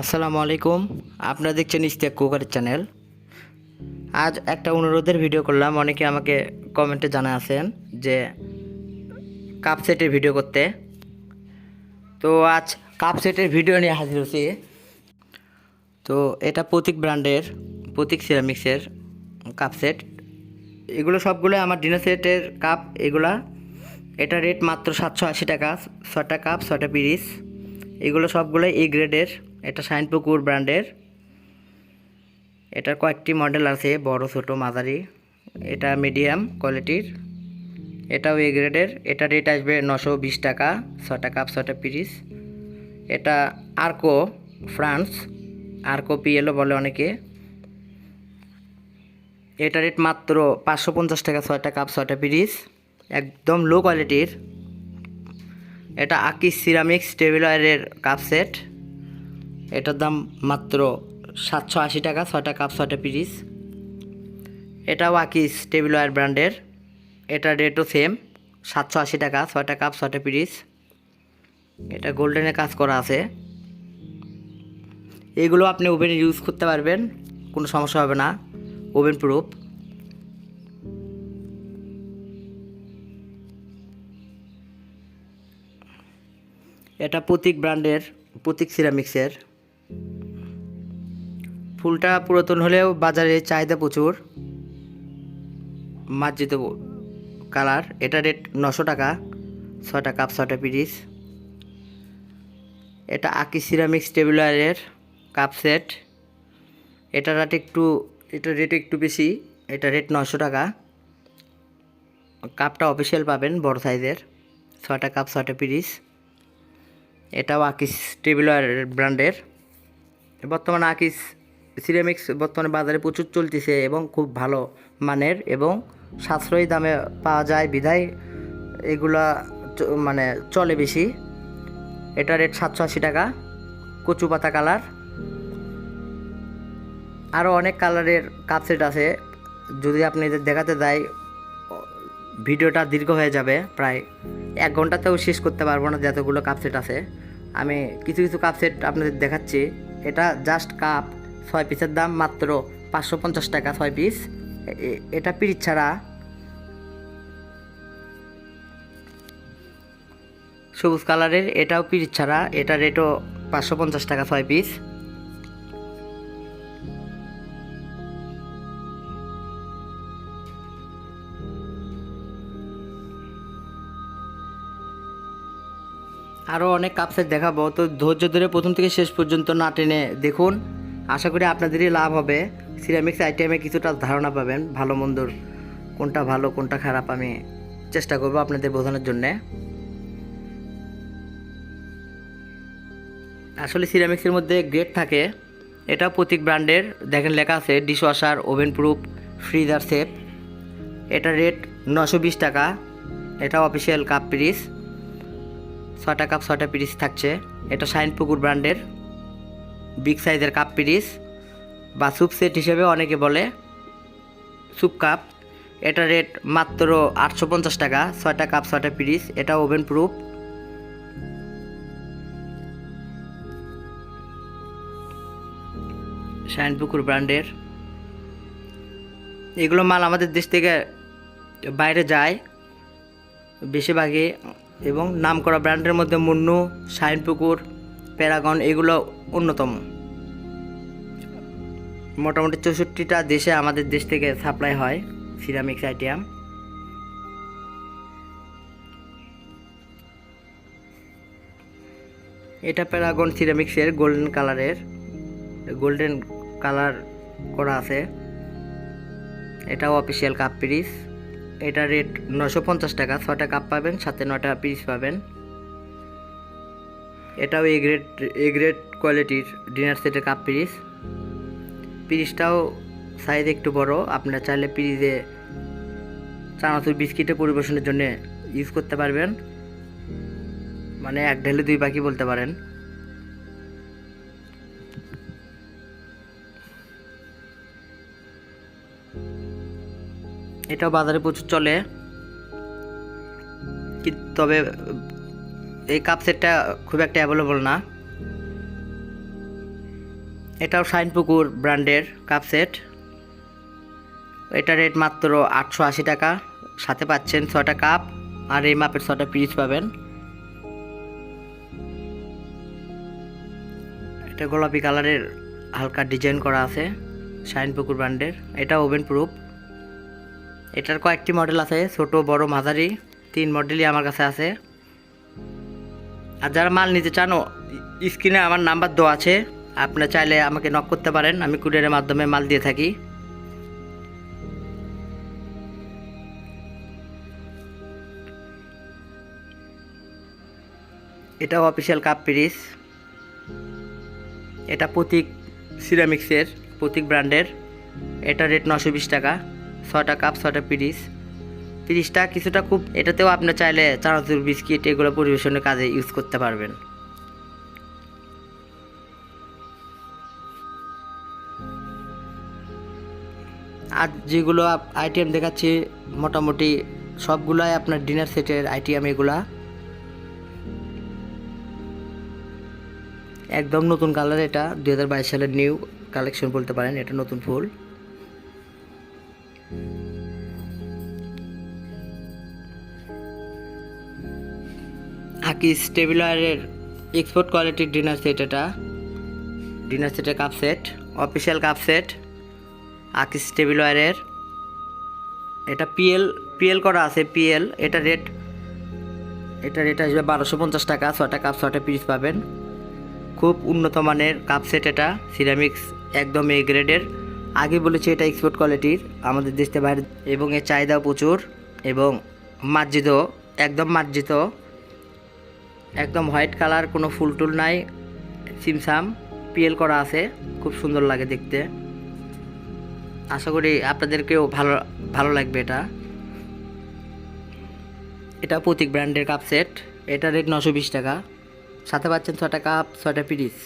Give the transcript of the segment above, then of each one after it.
আসসালামু আলাইকুম। আপনারা দেখছেন ইস্তিয়াক কুকারের চ্যানেল। আজ একটা অনুরোধের ভিডিও করলাম। অনেকে আমাকে কমেন্টে জানা আছেন যে কাপ সেটের ভিডিও করতে। তো আজ কাপ সেটের ভিডিও নিয়ে হাজির হচ্ছি তো এটা প্রতীক ব্র্যান্ডের, প্রতীক সিরামিক্সের কাপ সেট। এগুলো সবগুলো আমার ডিনার সেটের কাপ। এগুলা, এটা রেট মাত্র সাতশো আশি টাকা। ছটা কাপ ছটা পিরিস। এগুলো সবগুলো এ গ্রেডের, এটা শাইনপুকুর ব্র্যান্ডের। এটার কয়েকটি মডেল আছে, বড়, ছোট, মাঝারি। এটা মিডিয়াম কোয়ালিটির। এটাও এ গ্রেডের, এটা রেট আসবে নশো বিশ টাকা ছটা কাপ ছটা পিরিস এটা আর্কো ফ্রান্স আর্কো পিএলও বলে অনেকে। এটা রেট মাত্র পাঁচশো পঞ্চাশ টাকা ছয়টা কাপ ছয়টা পিরিস একদম লো কোয়ালিটির এটা আকিস সিরামিক্স টেবিলারের কাপ সেট। এটার দাম মাত্র সাতশো আশি টাকা, ছয়টা কাপ, ছয়টা পিরিস এটাও আকিস টেবিলার ব্র্যান্ডের। এটার রেটও সেম, সাতশো আশি টাকা, ছয়টা কাপ, ছয়টা পিরিস এটা গোল্ডেনের কাজ করা আছে। এগুলো আপনি ওভেনে ইউজ করতে পারবেন, কোনো সমস্যা হবে না। Oven proof. এটা প্রতীক ব্র্যান্ডের, প্রতীক সিরামিক্সের। ফুলটা পুরাতন হলেও বাজারে চাহিদা প্রচুর। মার্জিত কালার, এটা রেট নশো টাকা ছটা কাপ, ছয়টা পিরিস এটা আকি সিরামিক্স টেবিলারের কাপ সেট। এটা রেট একটু, এটা রেট একটু বেশি, এটা রেট নশো টাকা। কাপটা অফিসিয়াল পাবেন বড় সাইজের ছটা কাপ, ছয়টা পিরিস এটাও আকিস টেবিলার ব্র্যান্ডের। বর্তমানে আকিস সিরামিক্স বর্তমানে বাজারে প্রচুর চলতেছে এবং খুব ভালো মানের এবং সাশ্রয়ী দামে পাওয়া যায়, বিধায় এগুলা মানে চলে বেশি। এটা রেট সাতশো আশি টাকা, কচু পাতা কালার। আরও অনেক কালারের কাপ সেট আছে। যদি আপনি দেখাতে যাই, ভিডিওটা দীর্ঘ হয়ে যাবে, প্রায় এক ঘন্টাতেও শেষ করতে পারব না যতগুলো কাপ সেট আছে। আমি কিছু কিছু কাপ সেট আপনাদের দেখাচ্ছি। এটা জাস্ট কাপ ছয় পিসের দাম মাত্র পাঁচশো পঞ্চাশ টাকা ছয় পিস এটা পিরিচ ছাড়া। সবুজ কালারের এটাও পিরিচ ছাড়া। এটা রেটও পাঁচশো পঞ্চাশ টাকা ছয় পিস আরও অনেক কাপ কাপসেট দেখাবো। তো ধৈর্য ধরে প্রথম থেকে শেষ পর্যন্ত না টেনে দেখুন। আশা করি আপনাদেরই লাভ হবে। সিরামিক্স আইটেমে কিছুটা ধারণা পাবেন, ভালো মন্দর কোনটা ভালো, কোনটা খারাপ আমি চেষ্টা করব আপনাদের বোঝানোর জন্যে। আসলে সিরামিক্সের মধ্যে গ্রেড থাকে। এটা প্রতীক ব্র্যান্ডের। দেখেন লেখা আছে dishwasher oven proof freezer safe এটা রেট নশো টাকা। এটা অফিসিয়াল কাপ পিরিস ছটা কাপ ছটা পিরিস থাকছে। এটা শাইন পুকুর ব্র্যান্ডের। বিগ সাইজের কাপ পিরিস বা স্যুপ সেট হিসেবে অনেকে বলে স্যুপ কাপ। এটা রেট মাত্র আটশো পঞ্চাশ টাকা, ছয়টা কাপ, ছয়টা পিরিস এটা ওভেন প্রুফ। শাইনপুকুর ব্র্যান্ডের। এগুলো মাল আমাদের দেশ থেকে বাইরে যায়। বেশিরভাগই এবং নাম করা ব্র্যান্ডের মধ্যে মুন্নু শাইনপুকুর প্যারাগন এগুলো অন্যতম। মোটামুটি চৌষট্টিটা দেশে আমাদের দেশ থেকে সাপ্লাই হয় সিরামিক্স আইটেম এটা প্যারাগন সিরামিক্সের গোল্ডেন কালারের। গোল্ডেন কালার করা আছে। এটাও অফিসিয়াল কাপ পিরিস। এটা রেট নশো পঞ্চাশ টাকা ছটা কাপ পাবেন, সাথে নটা পিস পাবেন। এটাও এ গ্রেড এ গ্রেড কোয়ালিটির ডিনার সেটের কাপ পিস পিরিসটাও সাইজ একটু বড়, আপনারা চাইলে পিরিজে চানাচুর বিস্কিটে পরিবেশনের জন্য ইউজ করতে পারবেন। মানে এক ঢেলে দুই পাখি বলতে পারেন। এটাও বাজারে প্রচুর চলে। তবে এই কাপ সেটটা খুব একটা অ্যাভেলেবল না। এটাও শাইনপুকুর ব্র্যান্ডের কাপ সেট এটা রেট মাত্র আটশো আশি টাকা। সাথে পাচ্ছেন ছটা কাপ আর এই মাপের ছটা পিস পাবেন। এটা গোলাপি কালারের হালকা ডিজাইন করা আছে শাইনপুকুর ব্র্যান্ডের এটা ওভেন প্রুফ এটার কয়েকটি মডেল আছে, ছোট, বড়, মাঝারি। তিন মডেলই আমার কাছে আছে। আর যারা মাল নিতে চান স্ক্রিনে আমার নাম্বার দেওয়া আছে। আপনি চাইলে আমাকে নক করতে পারেন, আমি কুরিয়ারের মাধ্যমে মাল দিয়ে থাকি। এটা অফিসিয়াল কাপ পিরিস এটা প্রতীক সিরামিক্সের প্রতীক ব্র্যান্ডের এটা রেট নশো বিশ টাকা। ছটা কাপ ছটা পিরিস পিরিসটা কিছুটা খুব, এটাতেও আপনি চাইলে চানাচুর, বিস্কিট এগুলো পরিবেশনের কাজে ইউজ করতে পারবেন। আর যেগুলো আইটেম দেখাচ্ছি, মোটামুটি সবগুলাই আপনার ডিনার সেটের আইটেম এগুলা। একদম নতুন কালার এটা, দুই হাজার বাইশ সালের নিউ কালেকশন বলতে পারেন, এটা নতুন ফুল। আকিস টেবিলারের এক্সপোর্ট কোয়ালিটির ডিনার সেট এটা। ডিনার সেটের cup set official cup set আকিস টেবিলারের এটা পিএল পিএল করা আছে পিএল এটা রেট এটা রেট আসবে বারোশো পঞ্চাশ টাকা ছটা কাপ ছটা পিস পাবেন। খুব উন্নত মানের কাপ সেট এটা সিরামিক্স একদম এ গ্রেডের আগে বলেছি এটা এক্সপোর্ট কোয়ালিটির আমাদের দেশে বাইরে। এবং এর চাহিদাও প্রচুর, এবং মার্জিত, একদম মার্জিত। একদম হোয়াইট কালার, কোনো ফুল টুল নাই, সিমসাম, পিএল করা আছে, খুব সুন্দর লাগে দেখতে। আশা করি আপনাদেরকেও ভালো ভালো লাগবে এটা। এটা প্রতীক ব্র্যান্ডের কাপ সেট, এটা রেট নশো বিশ টাকা। সাথে পাচ্ছেন ছটা কাপ ছটা পিরিস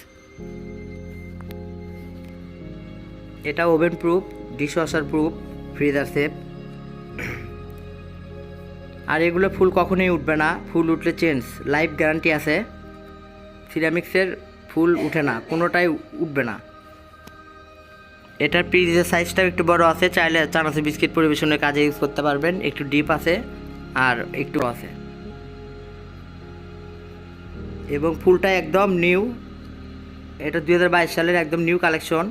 এটা oven proof dishwasher proof freezer safe. আর এগুলো ফুল কখনোই উঠবে না। ফুল উঠলে চেঞ্জ লাইফ গ্যারান্টি আছে। সিরামিক্সের ফুল উঠে না, কোনোটাই উঠবে না। এটার পিরিজের সাইজটাও একটু বড় আছে, চাইলে চানাচুর বিস্কিট পরিবেশনের কাজে ইউজ করতে পারবেন। একটু ডিপ আছে, আর একটু আছে। এবং ফুলটা একদম নিউ এটা দু হাজার বাইশ সালের একদম নিউ কালেকশন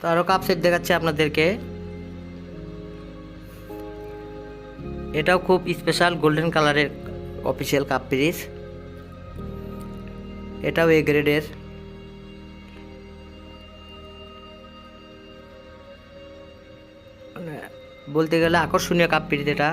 তো আরও কাপ সেট দেখাচ্ছে আপনাদেরকে। এটাও খুব স্পেশাল গোল্ডেন কালারের অফিসিয়াল কাপ পিস এটাও এ গ্রেডের বলতে গেলে আকর্ষণীয় কাপ পিস এটা।